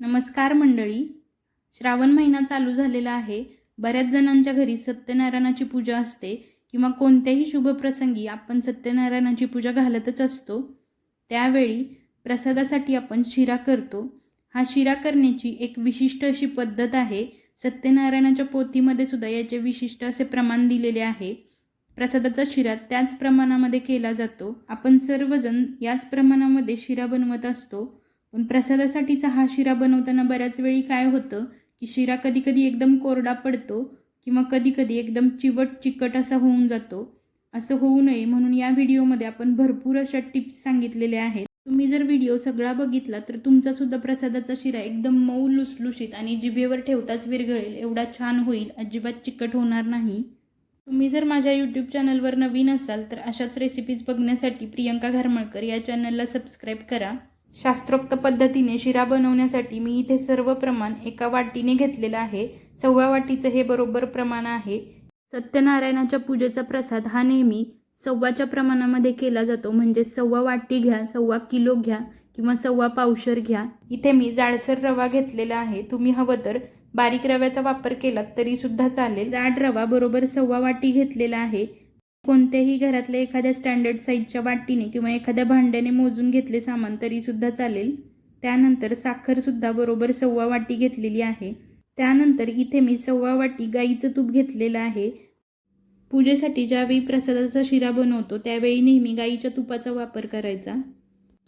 नमस्कार मंडळी. श्रावण महिना चालू झालेला आहे. बऱ्याच जणांच्या घरी सत्यनारायणाची पूजा असते किंवा कोणत्याही शुभप्रसंगी आपण सत्यनारायणाची पूजा घालतच असतो. त्यावेळी प्रसादासाठी आपण शिरा करतो. हा शिरा करण्याची एक विशिष्ट अशी पद्धत आहे. सत्यनारायणाच्या पोथीमध्ये सुद्धा याचे विशिष्ट असे प्रमाण दिलेले आहे. प्रसादाचा शिरा त्याच प्रमाणामध्ये केला जातो. आपण सर्वजण याच प्रमाणामध्ये शिरा बनवत असतो. पण प्रसादासाठीचा हा शिरा बनवताना बऱ्याच वेळी काय होतं की शिरा कधी कधी एकदम कोरडा पडतो किंवा कधी कधी एकदम चिवट चिकट असा होऊन जातो. असं होऊ नये म्हणून या व्हिडिओमध्ये आपण भरपूर अशा टिप्स सांगितलेल्या आहेत. तुम्ही जर व्हिडिओ सगळा बघितला तर तुमचा सुद्धा प्रसादाचा शिरा एकदम मऊ लुसलुशीत आणि जिभेवर ठेवताच विरघळेल. एवढा छान होईल. अजिबात चिकट होणार नाही. तुम्ही जर माझ्या यूट्यूब चॅनलवर नवीन असाल तर अशाच रेसिपीज बघण्यासाठी प्रियंका घरमळकर या चॅनलला सबस्क्राईब करा. शास्त्रोक्त पद्धतीने शिरा बनवण्यासाठी मी इथे सर्व प्रमाण एका वाटीने घेतलेलं आहे. सव्वा वाटीचं हे बरोबर प्रमाण आहे. सत्यनारायणाच्या पूजेचा प्रसाद हा नेहमी सव्वाच्या प्रमाणामध्ये केला जातो. म्हणजे सव्वा वाटी घ्या सव्वा किलो घ्या किंवा सव्वा पावशर घ्या. इथे मी जाडसर रवा घेतलेला आहे. तुम्ही हवं तर बारीक रव्याचा वापर केलात तरी सुद्धा चालेल. जाड रवा बरोबर सव्वा वाटी घेतलेला आहे. कोणत्याही घरातल्या एखाद्या स्टँडर्ड साईजच्या वाटीने किंवा एखाद्या भांड्याने मोजून घेतले सामान तरी सुद्धा चालेल. त्यानंतर साखरसुद्धा बरोबर सव्वा वाटी घेतलेली आहे. त्यानंतर इथे मी सव्वा वाटी गाईचं तूप घेतलेलं आहे. पूजेसाठी ज्यावेळी प्रसादाचा शिरा बनवतो त्यावेळी नेहमी गाईच्या तुपाचा वापर करायचा.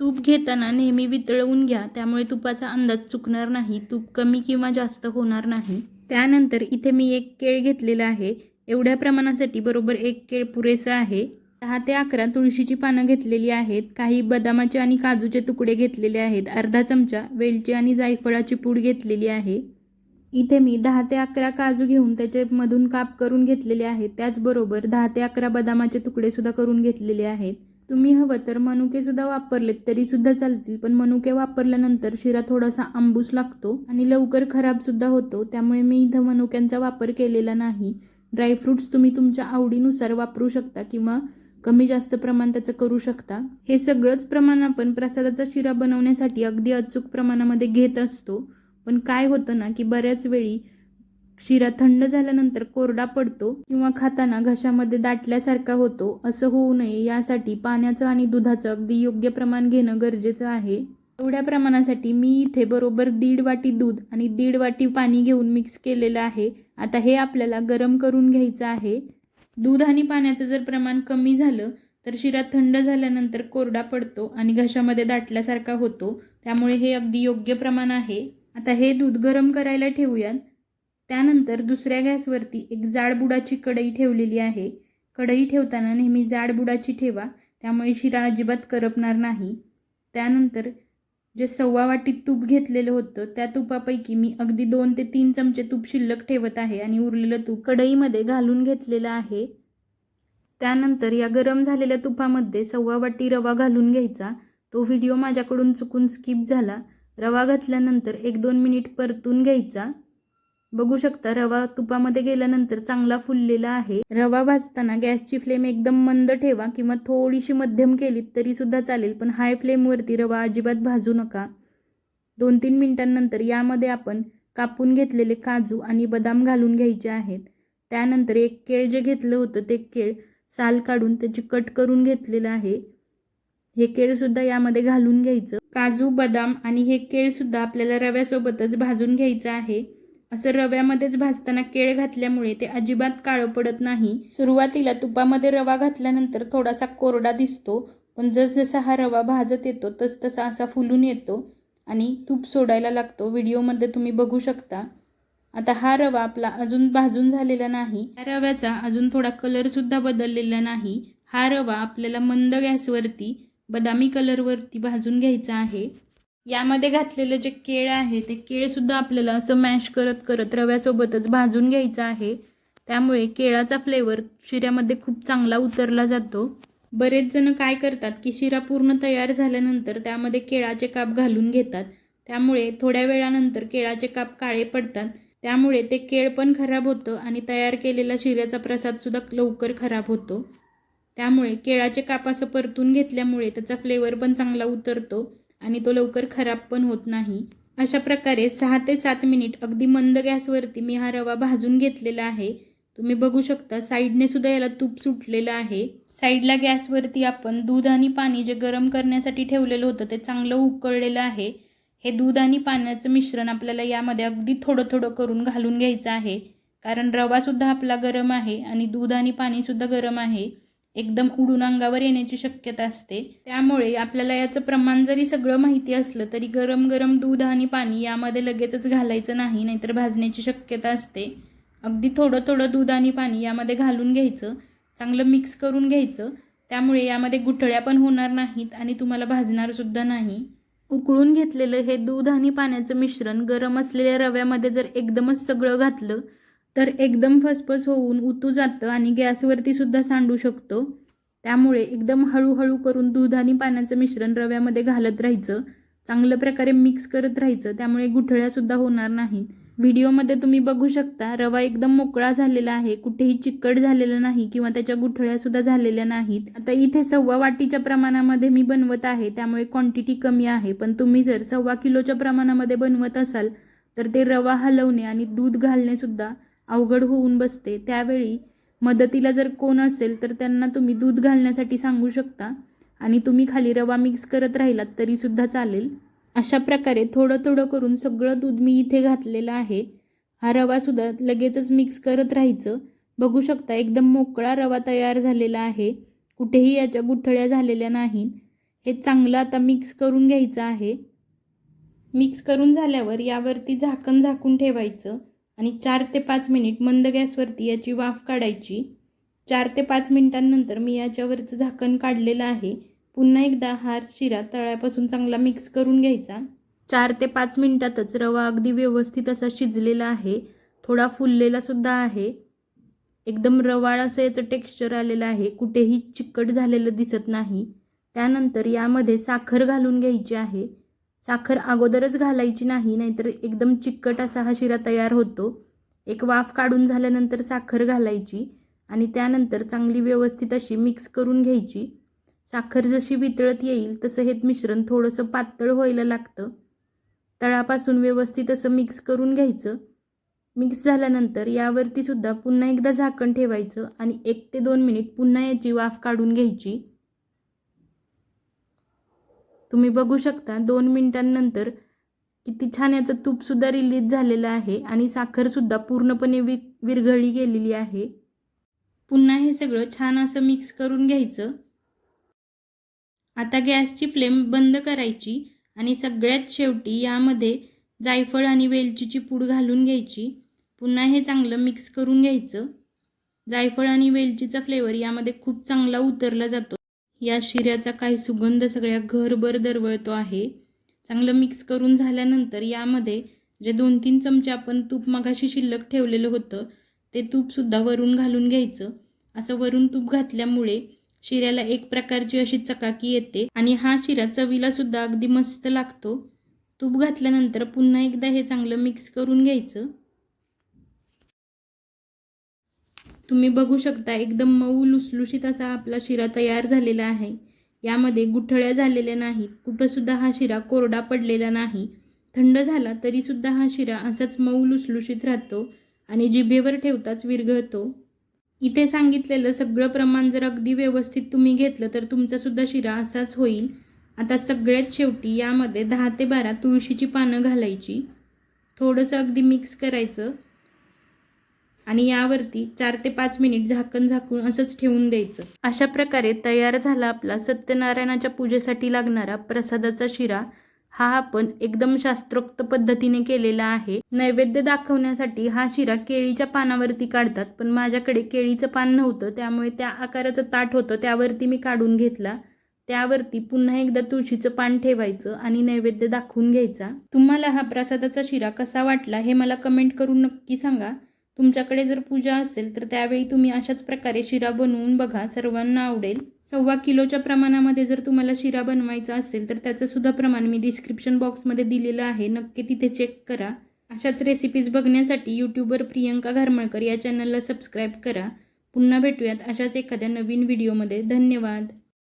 तूप घेताना नेहमी वितळवून घ्या त्यामुळे तुपाचा अंदाज चुकणार नाही तूप कमी किंवा जास्त होणार नाही. त्यानंतर इथे मी एक केळ घेतलेला आहे. एवढ्या प्रमाणासाठी बरोबर एक केळ पुरेसं आहे. दहा ते अकरा तुळशीची पानं घेतलेली आहेत. काही बदामाचे आणि काजूचे तुकडे घेतलेले आहेत. अर्धा चमचा वेलची आणि जायफळाची पूड घेतलेली आहे. इथे मी दहा ते अकरा काजू घेऊन त्याच्यामधून काप करून घेतलेले आहेत. त्याचबरोबर दहा ते अकरा बदामाचे तुकडे सुद्धा करून घेतलेले आहेत. तुम्ही हवं तर मनुकेसुद्धा वापरलेत तरीसुद्धा चालतील. पण मनुके वापरल्यानंतर शिरा थोडासा आंबूस लागतो आणि लवकर खराबसुद्धा होतो. त्यामुळे मी इथं मनुक्यांचा वापर केलेला नाही. ड्रायफ्रूट्स तुम्ही तुमच्या आवडीनुसार वापरू शकता किंवा कमी जास्त प्रमाण त्याचं करू शकता. हे सगळंच प्रमाण आपण प्रसादाचा शिरा बनवण्यासाठी अगदी अचूक प्रमाणामध्ये घेत असतो. पण काय होतं ना की बऱ्याच वेळी शिरा थंड झाल्यानंतर कोरडा पडतो किंवा खाताना घशामध्ये दाटल्यासारखा होतो. असं होऊ नये. यासाठी पाण्याचं आणि दुधाचं अगदी योग्य प्रमाण घेणं गरजेचं आहे. एवढ्या प्रमाणासाठी मी इथे बरोबर दीड वाटी दूध आणि दीड वाटी पाणी घेऊन मिक्स केलेलं आहे. आता हे आपल्याला गरम करून घ्यायचं आहे. दूध आणि पाण्याचं जर प्रमाण कमी झालं तर शिरा थंड झाल्यानंतर कोरडा पडतो आणि घशामध्ये दाटल्यासारखा होतो. त्यामुळे हे अगदी योग्य प्रमाण आहे. आता हे दूध गरम करायला ठेवूयात. त्यानंतर दुसऱ्या गॅसवरती एक जाडबुडाची कढई ठेवलेली आहे. कढई ठेवताना नेहमी जाड बुडाची ठेवा. त्यामुळे शिरा अजिबात करपणार नाही. त्यानंतर जे सव्वा वाटीत तूप घेतलेलं होतं त्या तुपापैकी मी अगदी दोन ते तीन चमचे तूप शिल्लक ठेवत आहे आणि उरलेलं तूप कढईमध्ये घालून घेतलेलं आहे. त्यानंतर या गरम झालेल्या तुपामध्ये सव्वा वाटी रवा घालून घ्यायचा. तो व्हिडिओ माझ्याकडून चुकून स्किप झाला. रवा घातल्यानंतर एक दोन मिनिट परतून घ्यायचा. बघू शकता रवा तुपामध्ये गेल्यानंतर चांगला फुललेला आहे. रवा भाजताना गॅसची फ्लेम एकदम मंद ठेवा किंवा थोडीशी मध्यम केलीत तरी सुद्धा चालेल पण हाय फ्लेमवरती रवा अजिबात भाजू नका. दोन तीन मिनिटांनंतर यामध्ये आपण कापून घेतलेले काजू आणि बदाम घालून घ्यायचे आहेत. त्यानंतर एक केळ जे घेतलं होतं ते केळ साल काढून त्याची कट करून घेतलेलं आहे. हे केळसुद्धा यामध्ये घालून घ्यायचं. काजू बदाम आणि हे केळसुद्धा आपल्याला रव्यासोबतच भाजून घ्यायचं आहे. असं रव्यामध्येच भाजताना केळ घातल्यामुळे ते अजिबात काळं पडत नाही. सुरुवातीला तुपामध्ये रवा घातल्यानंतर थोडासा कोरडा दिसतो पण जसजसा हा रवा भाजत येतो तसतसा असा फुलून येतो आणि तूप सोडायला लागतो. व्हिडिओमध्ये तुम्ही बघू शकता. आता हा रवा आपला अजून भाजून झालेला नाही. या रव्याचा अजून थोडा कलरसुद्धा बदललेला नाही. हा रवा आपल्याला मंद गॅसवरती बदामी कलरवरती भाजून घ्यायचा आहे. यामध्ये घातलेलं जे केळ आहे ते केळसुद्धा आपल्याला असं मॅश करत करत रव्यासोबतच भाजून घ्यायचं आहे. त्यामुळे केळाचा फ्लेवर शिऱ्यामध्ये खूप चांगला उतरला जातो. बरेच जण काय करतात की शिरा पूर्ण तयार झाल्यानंतर त्यामध्ये केळाचे काप घालून घेतात. त्यामुळे थोड्या वेळानंतर केळाचे काप काळे पडतात. त्यामुळे ते केळ पण खराब होतं आणि तयार केलेला शिऱ्याचा प्रसादसुद्धा लवकर खराब होतो. त्यामुळे केळाचे काप असं परतून घेतल्यामुळे त्याचा फ्लेवर पण चांगला उतरतो. आणि तो लवकर खराब पण होत नाही. अशा प्रकारे सहा ते सात मिनिट अगदी मंद गॅसवरती मी हा रवा भाजून घेतलेला आहे. तुम्ही बघू शकता साईडने सुद्धा याला तूप सुटलेलं आहे. साईडला गॅसवरती आपण दूध आणि पाणी जे गरम करण्यासाठी ठेवलेलं होतं ते चांगलं उकळलेलं आहे. हे दूध आणि पाण्याचं मिश्रण आपल्याला यामध्ये अगदी थोडं थोडं करून घालून घ्यायचं आहे. कारण रवासुद्धा आपला गरम आहे आणि दूध आणि पाणीसुद्धा गरम आहे. एकदम उडून अंगावर येण्याची शक्यता असते. त्यामुळे आपल्याला याचं प्रमाण जरी सगळं माहिती असलं तरी गरम गरम दूध आणि पाणी यामध्ये लगेचच घालायचं नाही नाहीतर भाजण्याची शक्यता असते. अगदी थोडं थोडं दूध आणि पाणी यामध्ये घालून घ्यायचं चांगलं मिक्स करून घ्यायचं. त्यामुळे यामध्ये गुठळ्या पण होणार नाहीत आणि तुम्हाला भाजणारसुद्धा नाही. उकळून घेतलेलं हे दूध आणि पाण्याचं मिश्रण गरम असलेल्या रव्यामध्ये जर एकदमच सगळं घातलं तर एकदम फसफस होऊन उतू जातं आणि गॅसवरती सुद्धा सांडू शकतो. त्यामुळे एकदम हळूहळू करून दूध आणि पाण्याचं मिश्रण रव्यामध्ये घालत राहायचं. चांगल्या प्रकारे मिक्स करत राहायचं. त्यामुळे गुठळ्यासुद्धा होणार नाहीत. व्हिडिओमध्ये तुम्ही बघू शकता रवा एकदम मोकळा झालेला आहे. कुठेही चिकट झालेला नाही किंवा त्याच्या गुठळ्यासुद्धा झालेल्या नाहीत. आता इथे सव्वा वाटीच्या प्रमाणामध्ये मी बनवत आहे. त्यामुळे क्वांटिटी कमी आहे. पण तुम्ही जर सव्वा किलोच्या प्रमाणामध्ये बनवत असाल तर ते रवा हलवणे आणि दूध घालणे सुद्धा अवघड होऊन बसते. त्यावेळी मदतीला जर कोण असेल तर त्यांना तुम्ही दूध घालण्यासाठी सांगू शकता आणि तुम्ही खाली रवा मिक्स करत राहिलात तरीसुद्धा चालेल. अशा प्रकारे थोडं थोडं करून सगळं दूध मी इथे घातलेलं आहे. हा रवासुद्धा लगेचच मिक्स करत राहायचं. बघू शकता एकदम मोकळा रवा तयार झालेला आहे. कुठेही याच्या गुठळ्या झालेल्या नाहीत. हे चांगलं आता मिक्स करून घ्यायचं आहे. मिक्स करून झाल्यावर यावरती झाकण झाकून ठेवायचं. आणि चार ते पाच मिनिट मंद गॅसवरती याची वाफ काढायची. चार ते पाच मिनिटांनंतर मी याच्यावरचं झाकण काढलेलं आहे. पुन्हा एकदा हार शिरा तळ्यापासून चांगला मिक्स करून घ्यायचा. चार ते पाच मिनिटातच रवा अगदी व्यवस्थित असा शिजलेला आहे. थोडा फुललेला सुद्धा आहे. एकदम रवाळ असं याचं टेक्स्चर आलेलं आहे. कुठेही चिकट झालेलं दिसत नाही. त्यानंतर यामध्ये साखर घालून घ्यायची आहे. साखर अगोदरच घालायची नाही नाहीतर एकदम चिकट असा हा शिरा तयार होतो. एक वाफ काढून झाल्यानंतर साखर घालायची आणि त्यानंतर चांगली व्यवस्थित अशी मिक्स करून घ्यायची. साखर जशी वितळत येईल तसं हे मिश्रण थोडंसं पातळ व्हायला लागतं. तळापासून व्यवस्थित असं मिक्स करून घ्यायचं. मिक्स झाल्यानंतर यावरती सुद्धा पुन्हा एकदा झाकण ठेवायचं आणि एक ते दोन मिनिट पुन्हा याची वाफ काढून घ्यायची. तुम्ही बघू शकता दोन मिनिटांनंतर किती छान याचं तूपसुद्धा रिलीज झालेलं आहे आणि साखरसुद्धा पूर्णपणे वि विरघळली गेलेली आहे. पुन्हा हे सगळं छान असं मिक्स करून घ्यायचं. आता गॅसची फ्लेम बंद करायची आणि सगळ्यात शेवटी यामध्ये जायफळ आणि वेलचीची पूड घालून घ्यायची. पुन्हा हे चांगलं मिक्स करून घ्यायचं. जायफळ आणि वेलचीचा फ्लेवर यामध्ये खूप चांगला उतरला जातो. या शिऱ्याचा काही सुगंध सगळ्या घरभर दरवळतो आहे. चांगलं मिक्स करून झाल्यानंतर यामध्ये जे दोन तीन चमचे आपण तूप मगाशी शिल्लक ठेवलेलं होतं ते तूपसुद्धा वरून घालून घ्यायचं. असं वरून तूप घातल्यामुळे शिऱ्याला एक प्रकारची अशी चकाकी येते आणि हा शिरा चवीला सुद्धा अगदी मस्त लागतो. तूप घातल्यानंतर पुन्हा एकदा हे चांगलं मिक्स करून घ्यायचं. तुम्ही बघू शकता एकदम मऊ लुसलुशीत असा आपला शिरा तयार झालेला आहे. यामध्ये गुठळ्या झालेल्या नाहीत. कुठंसुद्धा हा शिरा कोरडा पडलेला नाही. थंड झाला तरीसुद्धा हा शिरा असाच मऊ लुसलुशीत राहतो आणि जिभेवर ठेवताच विरघळतो. इथे सांगितलेलं सगळं प्रमाण जर अगदी व्यवस्थित तुम्ही घेतलं तर तुमचासुद्धा शिरा असाच होईल. आता सगळ्यात शेवटी यामध्ये दहा ते बारा तुळशीची पानं घालायची. थोडंसं अगदी मिक्स करायचं. आणि यावरती चार ते पाच मिनिट झाकण झाकून असंच ठेवून द्यायचं. अशा प्रकारे तयार झाला आपला सत्यनारायणाच्या पूजेसाठी लागणारा प्रसादाचा शिरा. हा आपण एकदम शास्त्रोक्त पद्धतीने केलेला आहे. नैवेद्य दाखवण्यासाठी हा शिरा केळीच्या पानावरती काढतात पण माझ्याकडे केळीचं पान नव्हतं त्यामुळे त्या आकाराचं ताट होतं त्यावरती मी काढून घेतला. त्यावरती पुन्हा एकदा तुळशीचं पान ठेवायचं आणि नैवेद्य दाखवून घ्यायचा. तुम्हाला हा प्रसादाचा शिरा कसा वाटला हे मला कमेंट करून नक्की सांगा. तुमच्याकडे जर पूजा असेल तर त्यावेळी तुम्ही अशाच प्रकारे शिरा बनवून बघा सर्वांना आवडेल. सव्वा किलोच्या प्रमाणामध्ये जर तुम्हाला शिरा बनवायचा असेल तर त्याचं सुद्धा प्रमाण मी डिस्क्रिप्शन बॉक्समध्ये दिलेलं आहे. नक्की तिथे चेक करा. अशाच रेसिपीज बघण्यासाठी यूट्यूबर प्रियंका घारमळकर या चॅनलला सबस्क्राईब करा. पुन्हा भेटूयात अशाच एखाद्या नवीन व्हिडिओमध्ये धन्यवाद.